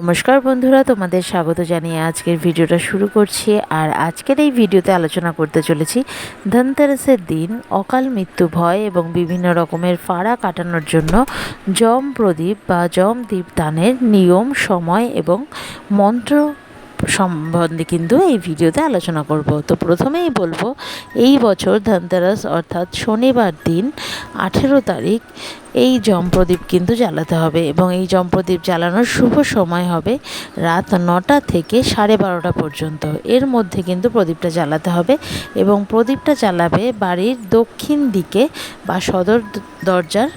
নমস্কার বন্ধুরা, তোমাদের স্বাগত জানিয়ে আজকের ভিডিওটা শুরু করছি। আর আজকের এই ভিডিওতে আলোচনা করতে চলেছি ধনতেরাসের দিন, অকাল মৃত্যু ভয় এবং বিভিন্ন রকমের ফাড়া কাটানোর জন্য জম প্রদীপ বা জম দীপ দানের নিয়ম, সময় এবং মন্ত্র সম্বন্ধে কিন্তু এই ভিডিওতে আলোচনা করব। তো প্রথমেই বলব, এই বছর ধনতেরাস অর্থাৎ শনিবার দিন আঠেরো তারিখ এই জমপ্রদীপ কিন্তু জ্বালাতে হবে এবং এই জমপ্রদীপ জ্বালানোর শুভ সময় হবে রাত নটা থেকে সাড়ে বারোটা পর্যন্ত। এর মধ্যে কিন্তু প্রদীপটা জ্বালাতে হবে এবং প্রদীপটা জ্বালাবে বাড়ির দক্ষিণ দিকে বা সদর দরজার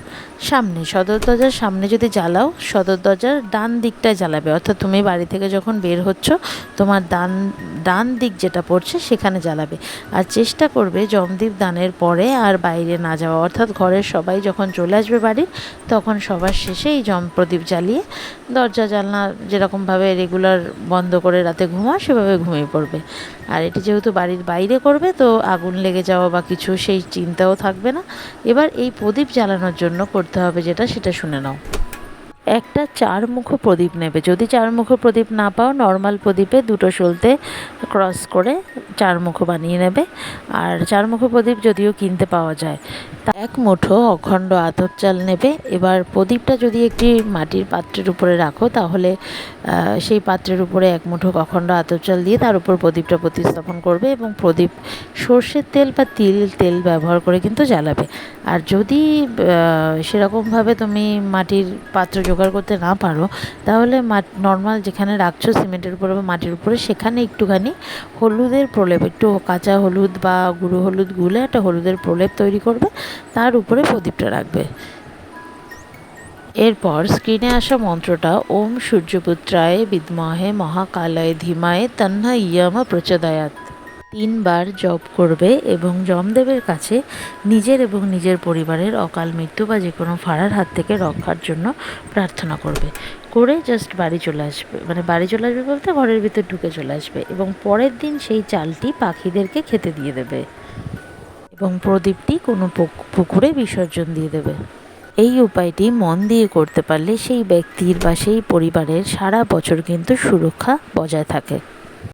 সামনে, সদর দরজার সামনে যদি জ্বালাও, সদর দরজার ডান দিকটায় জ্বালাবে। অর্থাৎ তুমি বাড়ি থেকে যখন বের হচ্ছ, তোমার ডান ডান দিক যেটা পড়ছে সেখানে জ্বালাবে। আর চেষ্টা করবে জমদীপ দানের পরে আর বাইরে না যাওয়া। অর্থাৎ ঘরের সবাই যখন চলে আসবে বাড়ির তখন সবার শেষে এই জম, প্রদীপ জ্বালিয়ে দরজা, জানলা যেরকমভাবে রেগুলার বন্ধ করে রাতে ঘুমা সেভাবে ঘুমিয়ে পড়বে। আর এটি যেহেতু বাড়ির বাইরে করবে, তো আগুন লেগে যাওয়া বা কিছু সেই চিন্তাও থাকবে না। এবার এই প্রদীপ জ্বালানোর জন্য করতে হবে যেটা সেটা শুনে নাও। একটা চারমুখ প্রদীপ নেবে। যদি চারমুখ প্রদীপ না পাও নর্মাল প্রদীপে দুটো সলতে ক্রস করে চারমুখ বানিয়ে নেবে। আর চারমুখ প্রদীপ যদিও কিনতে পাওয়া যায় এক মুঠো অখণ্ড আতর চাল নেবে। এবার প্রদীপটা যদি একটি মাটির পাত্রের উপরে রাখো, তাহলে সেই পাত্রের উপরে এক মুঠো অখণ্ড আতর চাল দিয়ে তার উপর প্রদীপটা প্রতিস্থাপন করবে এবং প্রদীপ সর্ষের তেল বা তিল, তেল ব্যবহার করে কিন্তু জ্বালাবে। আর যদি সেরকমভাবে তুমি মাটির পাত্র জোগাড় করতে না পারো, তাহলে নর্মাল যেখানে রাখছো সিমেন্টের উপরে বা মাটির উপরে, সেখানে একটুখানি হলুদের প্রলেপ, একটু কাঁচা হলুদ বা গুঁড়ো হলুদ গুলে একটা হলুদের প্রলেপ তৈরি করবে, তার উপরে প্রদীপটা রাখবে। এরপর স্ক্রিনে আসা মন্ত্রটা, ওম সূর্যপুত্রায় বিদ্মহে মহাকালয় ধীমায় তন্না ইয়ম প্রচোদয়াত তিনবার জপ করবে এবং যমদেবের কাছে নিজের এবং নিজের পরিবারের অকাল মৃত্যু বা যে কোনো ফাড়ার হাত থেকে রক্ষার জন্য প্রার্থনা করবে। করে জাস্ট বাড়ি চলে আসবে। মানে বাড়ি চলে আসবে বলতে ঘরের ভিতর ঢুকে চলে আসবে এবং পরের দিন সেই চালটি পাখিদেরকে খেতে দিয়ে দেবে এবং প্রদীপটি কোনো পুকুরে বিসর্জন দিয়ে দেবে। এই উপায়টি মন দিয়ে করতে পারলে সেই ব্যক্তির বা সেই পরিবারের সারা বছর কিন্তু সুরক্ষা বজায় থাকে।